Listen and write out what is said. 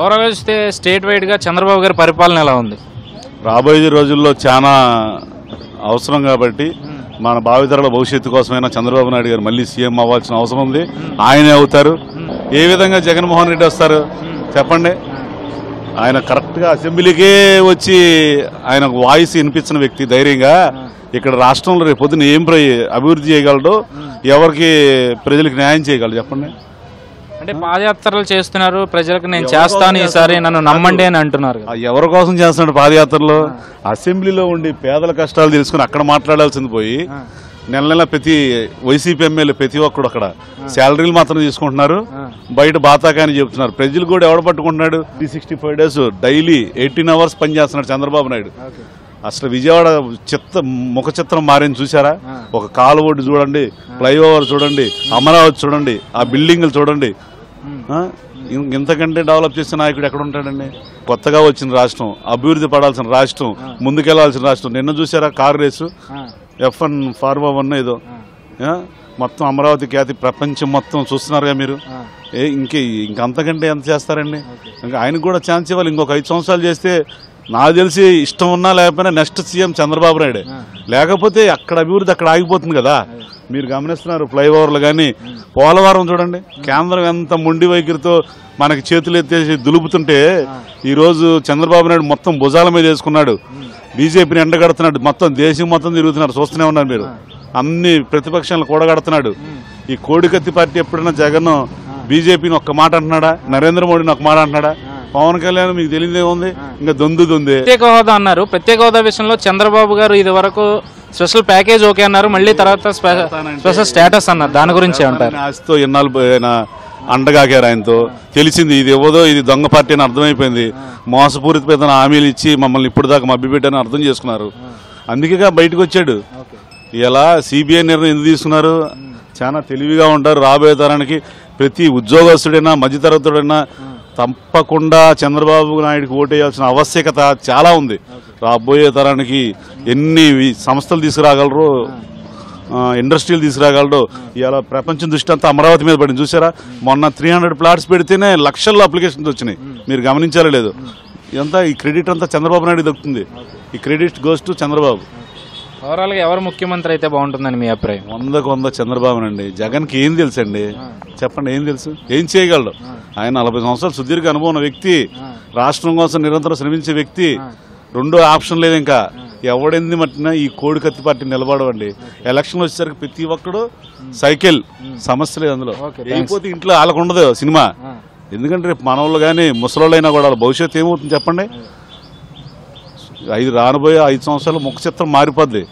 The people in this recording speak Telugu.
ఓవరాల్గా చూస్తే స్టేట్ వైడ్గా చంద్రబాబు గారి పరిపాలన ఎలా ఉంది? రాబోయే రోజుల్లో చాలా అవసరం కాబట్టి మన భావితరాల భవిష్యత్తు కోసమైనా చంద్రబాబు నాయుడు గారు మళ్ళీ సీఎం అవ్వాల్సిన అవసరం ఉంది. ఆయనే అవుతారు. ఏ విధంగా జగన్మోహన్ రెడ్డి వస్తారు? చెప్పండి. ఆయన కరెక్ట్గా అసెంబ్లీకే వచ్చి ఆయన వాయిస్ వినిపించిన వ్యక్తి ధైర్యంగా ఇక్కడ రాష్ట్రంలో రేపు పొద్దున ఏం అభివృద్ధి చేయగలడు ఎవరికి ప్రజలకు న్యాయం చేయగలడు చెప్పండి. అంటే పాదయాత్రలు చేస్తున్నారు. ప్రజలకు నేను చేస్తాను ఈసారి నన్ను నమ్మండి అని అంటున్నారు. ఆ ఎవరి కోసం చేస్తున్నాడు పాదయాత్రలో? అసెంబ్లీలో ఉండి పేదల కష్టాలు తెలుసుకుని అక్కడ మాట్లాడాల్సింది పోయి నెల నెల ప్రతి వైసీపీ ఎమ్మెల్యే ప్రతి ఒక్కడు అక్కడ శాలరీలు మాత్రం తీసుకుంటున్నారు. బయట బాతాకాని చెప్తున్నారు ప్రజలు కూడా ఎవడ పట్టుకుంటున్నాడు? Three sixty five days daily eighteen hours పనిచేస్తున్నాడు చంద్రబాబు నాయుడు. అసలు విజయవాడ చిత్త ముఖ చిత్రం మారింది చూసారా ఒక కాలు ఒడ్డు చూడండి ఫ్లైఓవర్ చూడండి అమరావతి చూడండి ఆ బిల్డింగ్లు చూడండి. ఇంతకంటే డెవలప్ చేసిన నాయకుడు ఎక్కడ ఉంటాడండి? కొత్తగా వచ్చిన రాష్ట్రం అభివృద్ధి పడాల్సిన రాష్ట్రం ముందుకెళ్ళాల్సిన రాష్ట్రం. నిన్న చూసారా car race? F one formula one ఏదో? మొత్తం అమరావతి ఖ్యాతి ప్రపంచం మొత్తం చూస్తున్నారుగా మీరు? ఏ ఇంకే ఇంకంతకంటే ఎంత చేస్తారండి? ఇంకా ఆయనకు కూడా ఛాన్స్ ఇవ్వాలి. ఇంకొక ఐదు సంవత్సరాలు చేస్తే నాకు తెలిసి ఇష్టం ఉన్నా లేకపోయినా నెక్స్ట్ సీఎం చంద్రబాబు నాయుడే. లేకపోతే అక్కడ అభివృద్ధి అక్కడ ఆగిపోతుంది కదా. మీరు గమనిస్తున్నారు ఫ్లైఓవర్లు కానీ పోలవరం చూడండి కేంద్రం ఎంత మొండి వైఖరితో మనకి చేతులు ఎత్తేసి దులుపుతుంటే ఈరోజు చంద్రబాబు నాయుడు మొత్తం భుజాల మీద వేసుకున్నాడు. బీజేపీని ఎండగడుతున్నాడు. మొత్తం దేశం మొత్తం తిరుగుతున్నారు. చూస్తూనే ఉన్నారు మీరు. అన్ని ప్రతిపక్షాలను కూడగడుతున్నాడు. ఈ కోడికత్తి పార్టీ ఎప్పుడైనా జగన్ బీజేపీని ఒక్క మాట అంటున్నాడా? నరేంద్ర మోడీని ఒక మాట అంటున్నాడా? పవన్ కళ్యాణ్ మీకు తెలియదే ఉంది ఇంకా దొందు దొందే ప్రత్యేక హోదా అన్నారు. ప్రత్యేక హోదా విషయంలో చంద్రబాబు గారు ఇది వరకు స్పెషల్ ప్యాకేజ్ ఓకే అన్నారు మళ్ళీ తర్వాత స్పె- స్పెషల్ స్టేటస్ అన్నారు. దాని గురించి ఏమంటారు? ఆశతో ఇన్నాళ్ళు ఆయన అండగాకారు ఆయనతో. తెలిసింది ఇది ఇవ్వదో ఇది దొంగ పార్టీ అని అర్థమైపోయింది. మోసపూరితమైన హామీలు ఇచ్చి మమ్మల్ని ఇప్పుడు దాకా మభ్యపెట్టని అర్థం చేసుకున్నారు. అందుకేగా బయటకు వచ్చాడు. ఇలా సిబిఐ నిర్ణయం ఎందుకు తీసుకున్నారు? చాలా తెలివిగా ఉంటారు రాబోయే తరానికి. ప్రతి ఉద్యోగస్తుడైనా మధ్యతరగతుడైనా తప్పకుండా చంద్రబాబు నాయుడుకి ఓటేయాల్సిన ఆవశ్యకత చాలా ఉంది. రాబోయే తరానికి ఎన్ని సంస్థలు తీసుకురాగలరు ఇండస్ట్రీలు తీసుకురాగలడు ఇవాళ ప్రపంచం దృష్టి అంతా అమరావతి మీద పడింది. చూసారా? మొన్న త్రీ హండ్రెడ్ ప్లాట్స్ పెడితేనే లక్షల్లో అప్లికేషన్స్ వచ్చినాయి. మీరు గమనించారో లేదు. ఇదంతా ఈ క్రెడిట్ అంతా చంద్రబాబు నాయుడు దక్కుతుంది. ఈ క్రెడిట్ గోస్ టు చంద్రబాబు. ఓవరాల్గా ఎవరు ముఖ్యమంత్రి అయితే బాగుంటుందని మీ అభిప్రాయం? వందకు వంద చంద్రబాబు అండి జగన్కి ఏం తెలుసు అండి చెప్పండి ఏం తెలుసు? ఏం చేయగలడు? ఆయన నలభై సంవత్సరాలు సుదీర్ఘ అనుభవం ఉన్న వ్యక్తి రాష్ట్రం కోసం నిరంతరం శ్రమించే వ్యక్తి రెండో ఆప్షన్ లేదు ఇంకా. ఎవడెంది మట్టినా ఈ కోడి కత్తి పార్టీ నిలబడవండి. ఎలక్షన్ వచ్చేసరికి ప్రతి ఒక్కడు సైకిల్ సమస్య లేదు అందులో. అయిపోతే ఇంట్లో వాళ్ళకు ఉండదు సినిమా ఎందుకంటే రేపు మనవాళ్ళు కానీ ముసలోళ్ళైనా కూడా వాళ్ళ భవిష్యత్తు ఏమవుతుంది చెప్పండి? ఐదు రానుబోయే ఐదు సంవత్సరాలు ముఖ చిత్రం మారిపోద్ది.